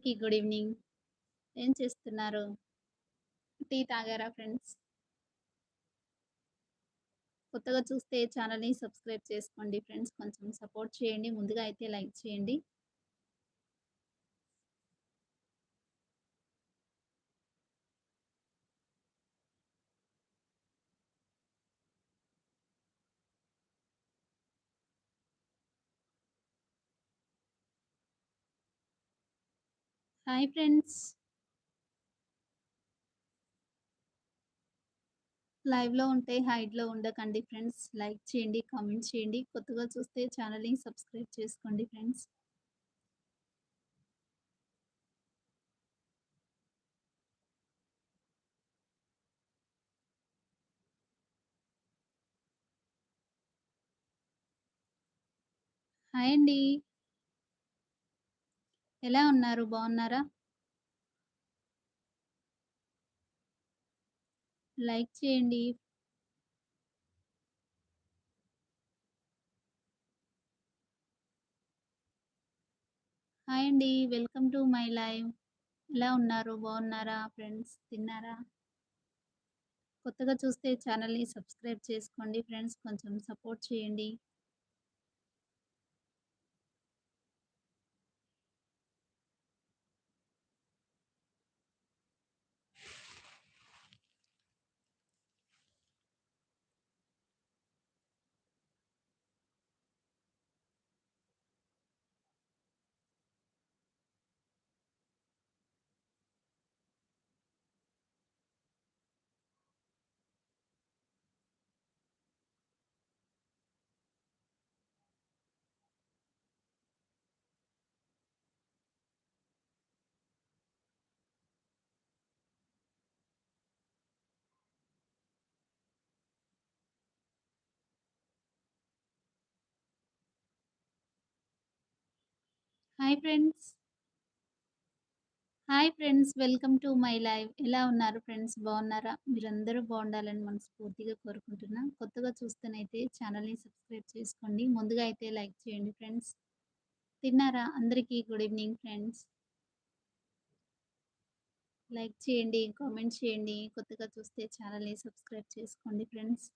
అందరికీ good evening. ఏం చేస్తున్నారు? టీ తాగారా ఫ్రెండ్స్? కొత్తగా చూస్తే ఛానల్‌ని సబ్స్క్రైబ్ చేసుకోండి ఫ్రెండ్స్. కొంచెం సపోర్ట్ చేయండి. ముందుగా అయితే లైక్ చేయండి. Hi friends. లైవ్‌లో ఉంటే హైడ్‌లో ఉండకండి ఫ్రెండ్స్. లైక్ చేయండి, కామెంట్ చేయండి. కొత్తగా చూస్తే ఛానల్‌ని సబ్స్క్రైబ్ చేసుకోండి ఫ్రెండ్స్. హాయ్ అండి. ఎలా ఉన్నారు? బాగున్నారా? లైక్ చేయండి. హాయ్ అండి. Welcome to my live. ఎలా ఉన్నారు? బాగున్నారా ఫ్రెండ్స్? తిన్నారా? కొత్తగా చూస్తే ఛానల్‌ని సబ్స్క్రైబ్ చేసుకోండి ఫ్రెండ్స్. కొంచెం సపోర్ట్ చేయండి. Hi friends. Hi friends. Welcome to my live. ఎలా ఉన్నారు ఫ్రెండ్స్? బాగున్నారా? మీరందరూ బాగుండాలని మనస్ఫూర్తిగా కోరుకుంటున్నా. కొత్తగా చూస్తేనైతే ఛానల్‌ని సబ్స్క్రైబ్ చేసుకోండి. ముందుగా అయితే లైక్ చేయండి ఫ్రెండ్స్. తిన్నారా? అందరికీ గుడ్ ఈవినింగ్ ఫ్రెండ్స్. లైక్ చేయండి, కామెంట్ చేయండి. కొత్తగా చూస్తే ఛానల్‌ని సబ్స్క్రైబ్ చేసుకోండి friends.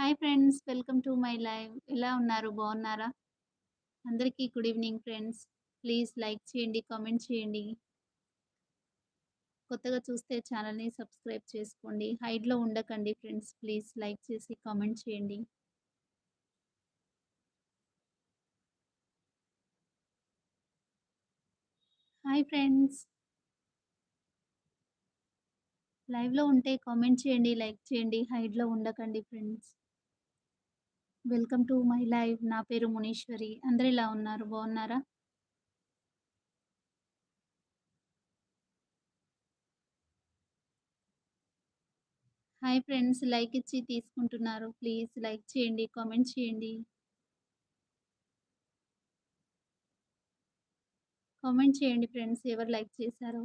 Hi friends. Welcome to my live. ఎలా ఉన్నారు? బాగున్నారా? అందరికీ good evening friends. Please like చేయండి, కామెంట్ చేయండి. కొత్తగా చూస్తే ఛానల్‌ని సబ్స్క్రైబ్ చేసుకోండి. హైడ్‌లో ఉండకండి ఫ్రెండ్స్. ప్లీజ్ లైక్ చేసి కామెంట్ చేయండి. Hi friends. లైవ్‌లో ఉంటే కామెంట్ చేయండి, లైక్ చేయండి. హైడ్‌లో ఉండకండి friends. Welcome to my live. నా పేరు మునీశ్వరి. అందరూ ఇలా ఉన్నారు? బాగున్నారా? Hi friends. లైక్ ఇచ్చి తీసుకుంటున్నారు. ప్లీజ్ లైక్ చేయండి, కామెంట్ చేయండి. కామెంట్ చేయండి ఫ్రెండ్స్. ఎవరు లైక్ చేశారో?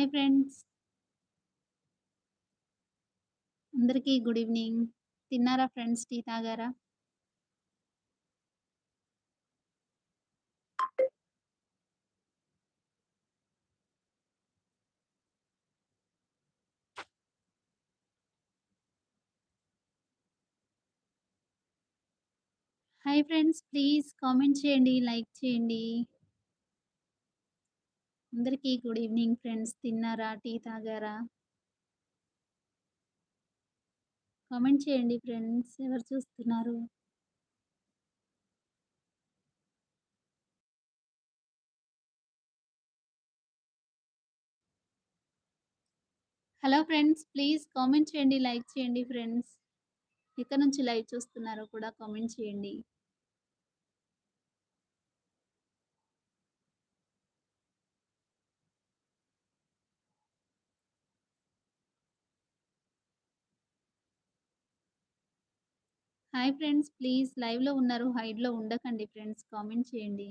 Hi friends. అందరికీ గుడ్ ఈవినింగ్. తిన్నారా ఫ్రెండ్స్? టీ తాగారా? Hi friends. ప్లీజ్ కామెంట్ చేయండి, లైక్ చేయండి. అందరికీ గుడ్ ఈవినింగ్ ఫ్రెండ్స్. తిన్నారా? టీ తాగారా? కామెంట్ చేయండి ఫ్రెండ్స్. ఎవరు చూస్తున్నారు? Hello friends. ప్లీజ్ కామెంట్ చేయండి, లైక్ చేయండి ఫ్రెండ్స్. ఎక్కడి నుంచి లైవ్ చూస్తున్నారో కూడా కామెంట్ చేయండి. హాయ్ ఫ్రెండ్స్ ప్లీజ్ లైవ్లో ఉన్నారు హైడ్లో ఉండకండి ఫ్రెండ్స్ కామెంట్ చేయండి.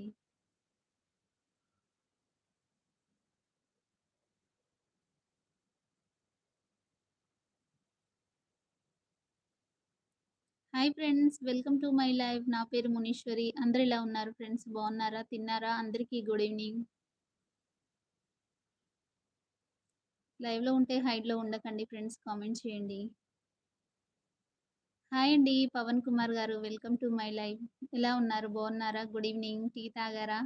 Hi friends welcome to my live నా పేరు మునీశ్వరి అందరు ఇలా ఉన్నారు ఫ్రెండ్స్ బాగున్నారా తిన్నారా అందరికీ గుడ్ ఈవినింగ్. లైవ్లో ఉంటే హైడ్లో ఉండకండి ఫ్రెండ్స్ కామెంట్ చేయండి. హాయ్ అండి. పవన్ కుమార్ గారు వెల్కమ్ టు మై లైవ్ ఎలా ఉన్నారు? బాగున్నారా? Good evening. టీ తాగారా?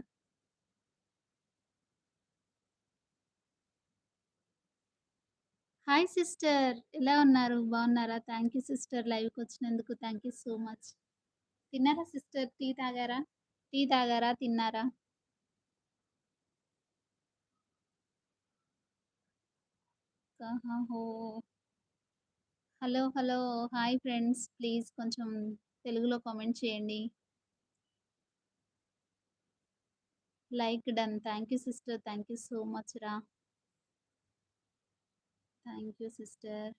Hi sister. ఎలా ఉన్నారు? బాగున్నారా? థ్యాంక్ యూ సిస్టర్ లైవ్కి వచ్చినందుకు. Thank you so much. తిన్నారా సిస్టర్? టీ తాగారా? టీ తాగారా? తిన్నారా? కహా హో hello hello. Hi friends. Please కొంచెం తెలుగులో కామెంట్ చేయండి. Like done. Thank you sister. Thank you so much రా. Thank you sister.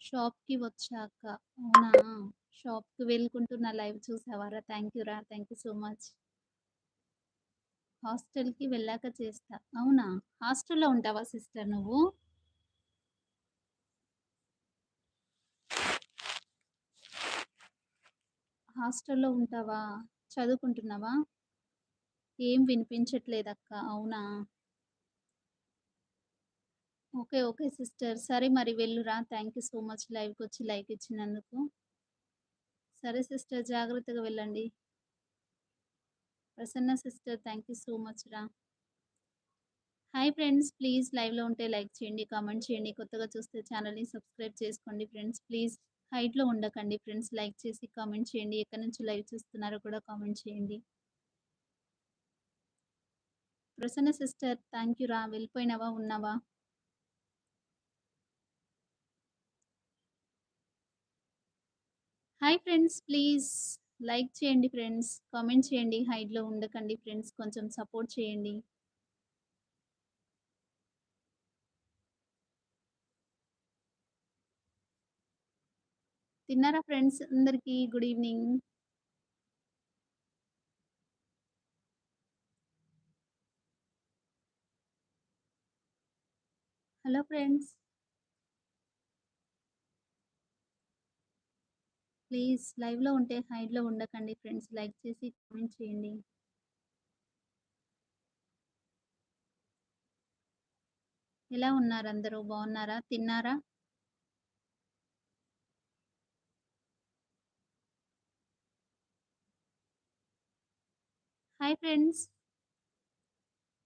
షాప్కి వచ్చాక. అవునా? షాప్కి వెళ్ళుకుంటున్న లైవ్ చూసావారా? థ్యాంక్ యూ రా. Thank you so much. హాస్టల్కి వెళ్ళాక చేస్తా. అవునా? హాస్టల్లో ఉంటావా సిస్టర్ నువ్వు? హాస్టల్లో ఉంటావా? చదువుకుంటున్నావా? ఏం వినిపించట్లేదక్క అవునా? Okay okay sister. సరే మరి వెళ్ళురా. థ్యాంక్ యూ సో మచ్ లైవ్కి వచ్చి లైక్ ఇచ్చినందుకు. సరే సిస్టర్ జాగ్రత్తగా వెళ్ళండి. Prasanna sister thank you so much రా. హాయ్ ఫ్రెండ్స్ ప్లీజ్ లైవ్లో ఉంటే లైక్ చేయండి కామెంట్ చేయండి. కొత్తగా చూస్తే ఛానల్ని సబ్స్క్రైబ్ చేసుకోండి ఫ్రెండ్స్ ప్లీజ్ హైట్లో ఉండకండి. ఫ్రెండ్స్ లైక్ చేసి కామెంట్ చేయండి. ఎక్కడి నుంచి లైవ్ చూస్తున్నారో కూడా కామెంట్ చేయండి. ప్రసన్న సిస్టర్ థ్యాంక్ యూ రా. వెళ్ళిపోయినావా? ఉన్నావా? Hi friends. ప్లీజ్ లైక్ చేయండి ఫ్రెండ్స్. కామెంట్ చేయండి. హైడ్లో ఉండకండి ఫ్రెండ్స్. కొంచెం సపోర్ట్ చేయండి. తిన్నారా ఫ్రెండ్స్ అందరికీ? Good evening. Hello friends. Please లైవ్లో ఉంటే హైడ్లో ఉండకండి ఫ్రెండ్స్. లైక్ చేసి కామెంట్ చేయండి. ఎలా ఉన్నారు అందరూ? బాగున్నారా? తిన్నారా? Hi friends.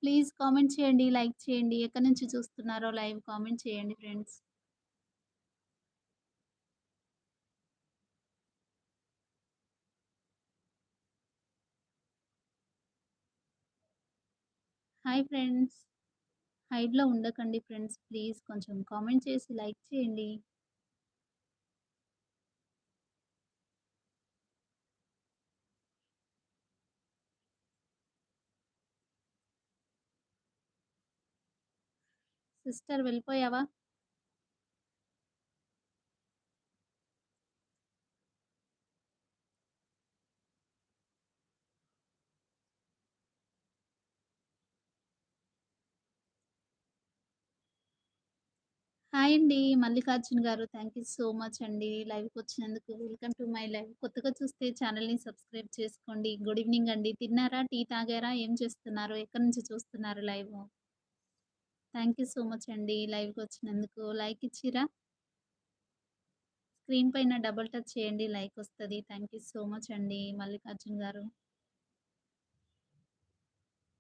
ప్లీజ్ కామెంట్ చేయండి లైక్ చేయండి. ఎక్కడి నుంచి చూస్తున్నారో లైవ్ కామెంట్ చేయండి ఫ్రెండ్స్. Hi friends. హైడ్లో ఉండకండి ఫ్రెండ్స్ ప్లీజ్. కొంచెం కామెంట్ చేసి లైక్ చేయండి. సిస్టర్ వెళ్ళిపోయావా? హాయ్ అండి మల్లికార్జున్ గారు. థ్యాంక్ యూ సో మచ్ అండి లైవ్కి వచ్చినందుకు. Welcome to my live. కొత్తగా చూస్తే ఛానల్ని సబ్స్క్రైబ్ చేసుకోండి. గుడ్ ఈవినింగ్ అండి. తిన్నారా? టీ తాగారా? ఏం చేస్తున్నారు? ఎక్కడి నుంచి చూస్తున్నారు live? Thank you so much అండి లైవ్కి వచ్చినందుకు. లైక్ ఇచ్చిరా? స్క్రీన్ పైన డబుల్ టచ్ చేయండి లైక్ వస్తుంది. థ్యాంక్ యూ సో మచ్ అండి మల్లికార్జున్ గారు.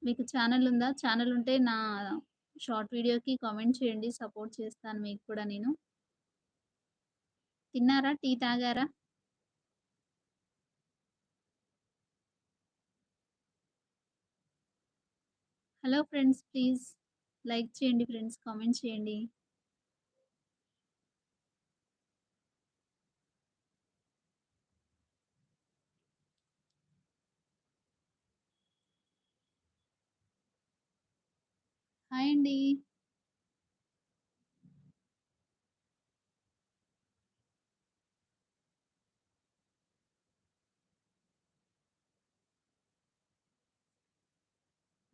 మీకు ఛానల్ ఉందా? ఛానల్ ఉంటే నా షార్ట్ వీడియోకి కామెంట్ చేయండి సపోర్ట్ చేస్తాను మీకు కూడా నేను. తిన్నారా? టీ తాగారా? Hello friends please. లైక్ చేయండి ఫ్రెండ్స్ కామెంట్ చేయండి. హాయ్ అండి.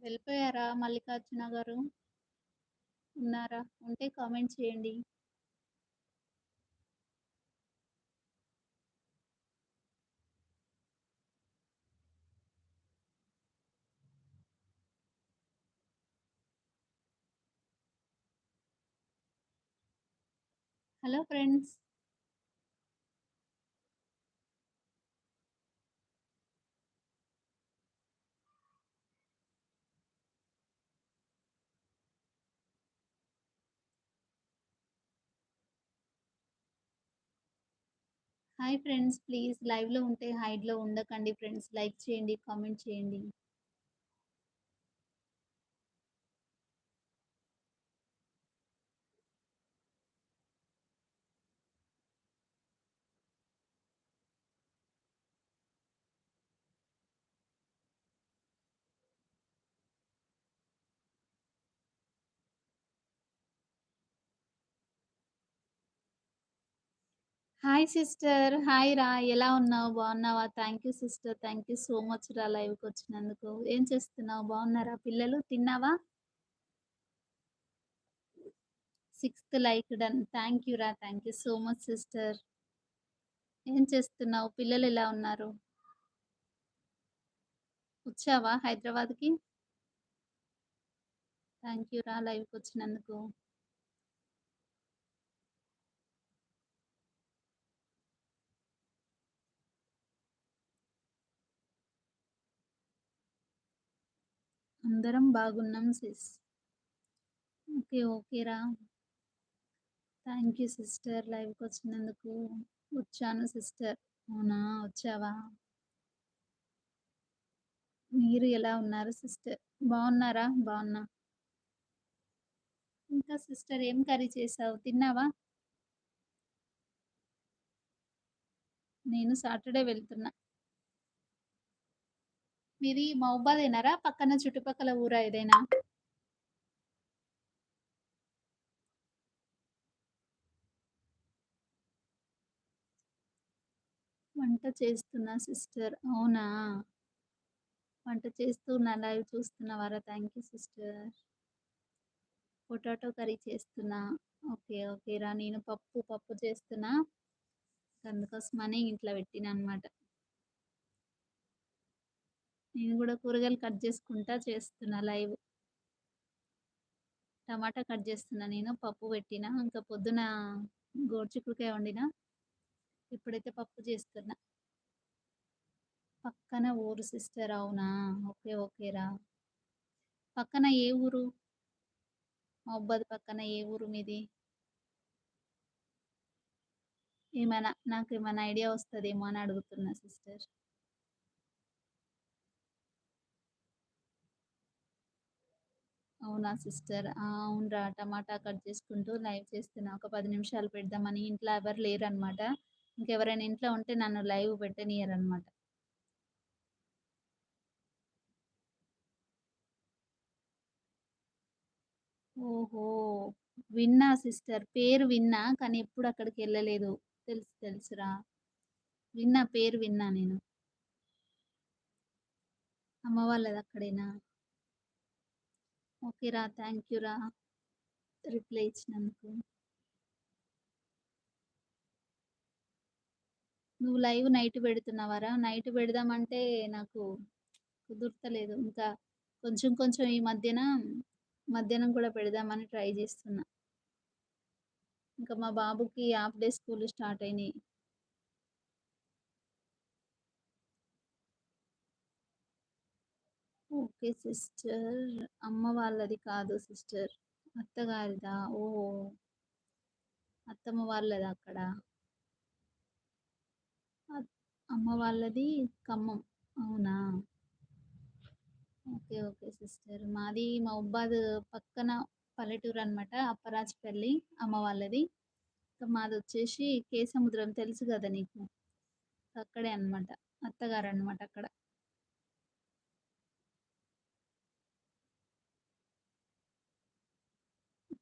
వెళ్ళిపోయారా మల్లికార్జున గారు? ఉన్నారా ఉంటే కామెంట్ చేయండి. Hello friends. Hi friends. Please లైవ్‌లో ఉంటే హైడ్‌లో ఉండకండి ఫ్రెండ్స్. లైక్ చేయండి, కామెంట్ చేయండి. Hi sister. హాయ్ రా! ఎలా ఉన్నావు? బాగున్నావా? Thank you sister. Thank you so much రా లైవ్కి వచ్చినందుకు ఏం చేస్తున్నావు? బాగున్నారా పిల్లలు? తిన్నావా? Sixth like done. Thank you రా! Thank you so much sister. ఏం చేస్తున్నావు? పిల్లలు ఎలా ఉన్నారు? వచ్చావా హైదరాబాద్‌కి? థ్యాంక్ యూ రా లైవ్కి వచ్చినందుకు అందరం బాగున్నాం సిస్. ఓకే. ఓకే రా! యూ సిస్టర్ లైవ్‌కొచ్చినందుకు. వచ్చాను సిస్టర్. అవునా! వచ్చావా? మీరు ఎలా ఉన్నారు సిస్టర్? బాగున్నారా? బాగున్నా. ఇంకా సిస్టర్ ఏం కర్రీ చేసావు? తిన్నావా? నేను సాటర్‌డే వెళ్తున్నా. మీది మహబూబాదేనారా? పక్కన చుట్టుపక్కల ఊరా ఏదైనా? వంట చేస్తున్నా సిస్టర్. అవునా! వంట చేస్తున్నా live చూస్తున్నావారా? Thank you sister. Potato curry చేస్తున్నా. ఓకే. ఓకే రా! నేను పప్పు, పప్పు చేస్తున్నా. అందుకోసమని ఇంట్లో పెట్టిన అనమాట. నేను కూడా కూరగాయలు కట్ చేసుకుంటా చేస్తున్నా లైవ్. టమాటా కట్ చేస్తున్నా నేను. పప్పు పెట్టిన ఇంకా పొద్దున గోరుచిక్కుడుకాయ వండిన ఇప్పుడైతే పప్పు చేస్తున్నా. పక్కన ఊరు సిస్టర్. అవునా! ఓకే. ఓకేరా పక్కన ఏ ఊరు? మహబూబాద్ పక్కన ఏ ఊరు మీది? ఏమైనా నాకు ఏమైనా ఐడియా వస్తుందేమో అని అడుగుతున్నా సిస్టర్. అవునా సిస్టర్. అవునరా అవునురా టమాటా కట్ చేసుకుంటూ లైవ్ చేస్తున్నా. ఒక పది నిమిషాలు పెడదామని ఇంట్లో ఎవరు లేరనమాట. ఇంకెవరైనా ఇంట్లో ఉంటే నన్ను లైవ్ పెట్టనియ్యరనమాట. ఓహో! విన్నా సిస్టర్. పేరు విన్నా. కానీ ఎప్పుడు అక్కడికి వెళ్ళలేదు తెలుసు తెలుసురా. విన్నా పేరు విన్నా నేను. అమ్మ వాళ్ళది అక్కడేనా? ఓకే రా! యూరా రిప్లై ఇచ్చినందుకు. నువ్వు లైవ్ నైట్ పెడుతున్నావారా? నైట్ పెడదామంటే నాకు కుదుర్తలేదు ఇంకా కొంచెం కొంచెం ఈ మధ్యన మధ్యాహ్నం కూడా పెడదామని ట్రై చేస్తున్నా. ఇంకా మా బాబుకి హాఫ్ డే స్కూల్ స్టార్ట్ అయినాయి. Okay sister. అమ్మ వాళ్ళది కాదు సిస్టర్. అత్తగారిదా? ఓ అత్తమ్మ వాళ్ళది అక్కడ? అమ్మ వాళ్ళది ఖమ్మం. అవునా! ఓకే. Okay sister. మాది మహబూబాద్ పక్కన పల్లెటూరు అనమాట అప్పరాజపల్లి అమ్మ వాళ్ళది. మాది వచ్చేసి కే కేసముద్రం తెలుసు కదా నీకు. అక్కడే అనమాట. అత్తగారనమాట అక్కడ.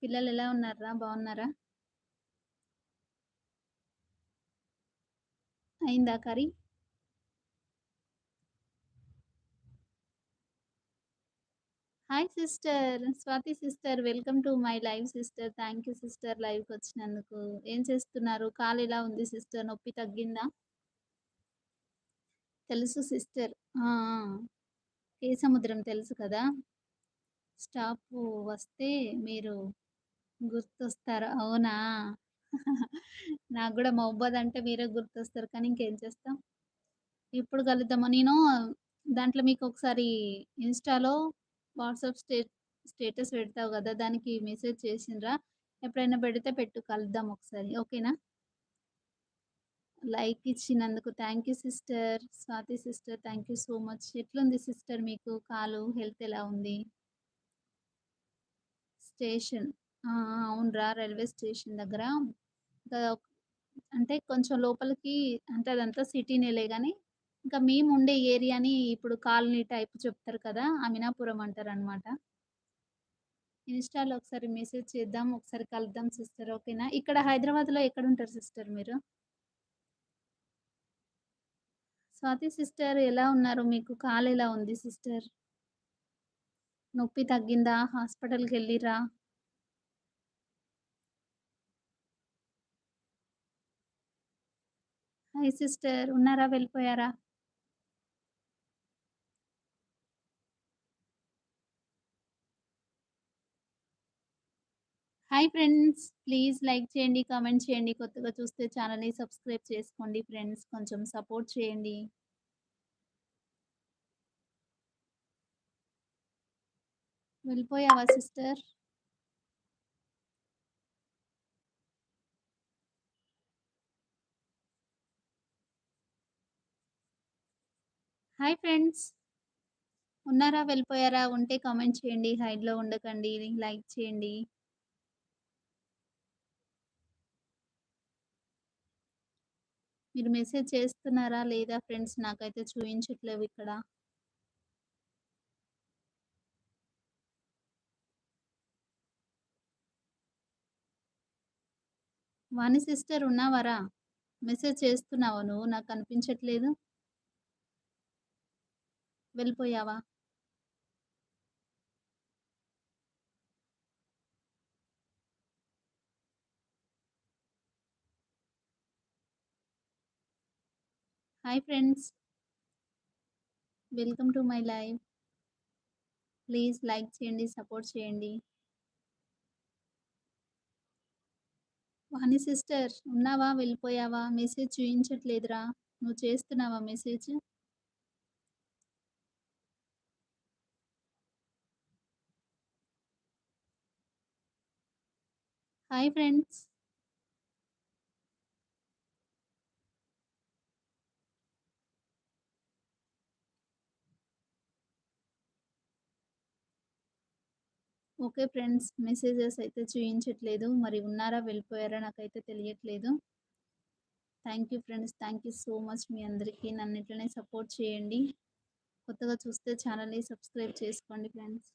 పిల్లలు ఎలా ఉన్నారా బాగున్నారా? అయిందా curry? Hi sister. Swathi sister. Welcome to my live sister. Thank you sister లైవ్కి వచ్చినందుకు ఏం చేస్తున్నారు? కాలు ఎలా ఉంది సిస్టర్? నొప్పి తగ్గిందా? తెలుసు సిస్టర్. ఏ సముద్రం తెలుసు కదా! స్టాప్ వస్తే మీరు గుర్తొస్తారు. అవునా! నాకు కూడా మహబ్బద్ అంటే మీరే గుర్తొస్తారు. కానీ ఇంకేం చేస్తాం. ఇప్పుడు కలుద్దాము. నేను దాంట్లో మీకు ఒకసారి ఇన్‌స్టాలో వాట్సాప్ స్టే స్టేటస్ పెడతావు కదా దానికి మెసేజ్ చేసిండ్రా? ఎప్పుడైనా పెడితే పెట్టు కలుద్దాం ఒకసారి. ఓకేనా? లైక్ ఇచ్చినందుకు thank you sister. Swathi sister thank you so much. ఎట్లుంది సిస్టర్ మీకు కాలు? హెల్త్ ఎలా ఉంది? స్టేషన్. ఆ! ఆ! అవునురా రైల్వే స్టేషన్ దగ్గర ఇంకా అంటే కొంచెం లోపలికి అంటే అదంతా సిటీనేలే గానీ, ఇంకా మేముండే ఏరియాని ఇప్పుడు కాలనీ టైప్ చెప్తారు కదా! అమినాపురం అంటారనమాట. ఇన్‌స్టాలో ఒకసారి మెసేజ్ చేద్దాం. ఒకసారి కలుద్దాం సిస్టర్ ఓకేనా? ఇక్కడ హైదరాబాద్‌లో ఎక్కడుంటారు సిస్టర్ మీరు? స్వాతి సిస్టర్ ఎలా ఉన్నారు? మీకు కాలెలా ఉంది సిస్టర్? నొప్పి తగ్గిందా? హాస్పిటల్‌కెళ్ళిర్రా? హాయ్ సిస్టర్ ఉన్నారా? వెళ్ళిపోయారా? Hi friends. ప్లీజ్ లైక్ చేయండి, కామెంట్ చేయండి. కొత్తగా చూస్తే ఛానల్ని సబ్స్క్రైబ్ చేసుకోండి ఫ్రెండ్స్. కొంచెం సపోర్ట్ చేయండి. వెళ్ళిపోయావా సిస్టర్? Hi friends. ఉన్నారా? వెళ్ళిపోయారా? ఉంటే కామెంట్ చేయండి. హైడ్‌లో ఉండకండి. లైక్ చేయండి. మీరు మెసేజ్ చేస్తున్నారా? లేదా ఫ్రెండ్స్? నాకైతే చూపించట్లేవు ఇక్కడ. వాణి సిస్టర్ ఉన్నావారా? మెసేజ్ చేస్తున్నావు నువ్వు? నాకు అనిపించట్లేదు వెళ్ళిపోయావా? Hi friends. Welcome to my live. Please like చేయండి, సపోర్ట్ చేయండి. వాణి సిస్టర్ ఉన్నావా? వెళ్ళిపోయావా? మెసేజ్ చూయించట్లేదురా? నువ్వు చేస్తున్నావా message? Hi friends. Okay friends. Messages అయితే చూపించట్లేదు మరి ఉన్నారా? వెళ్ళిపోయారా? నాకైతే తెలియట్లేదు. Thank you friends. Thank you so much మీ అందరికీ. నన్ను ఇట్లనే సపోర్ట్ చేయండి. కొత్తగా చూస్తే ఛానెల్‌ని సబ్స్క్రైబ్ చేసుకోండి ఫ్రెండ్స్.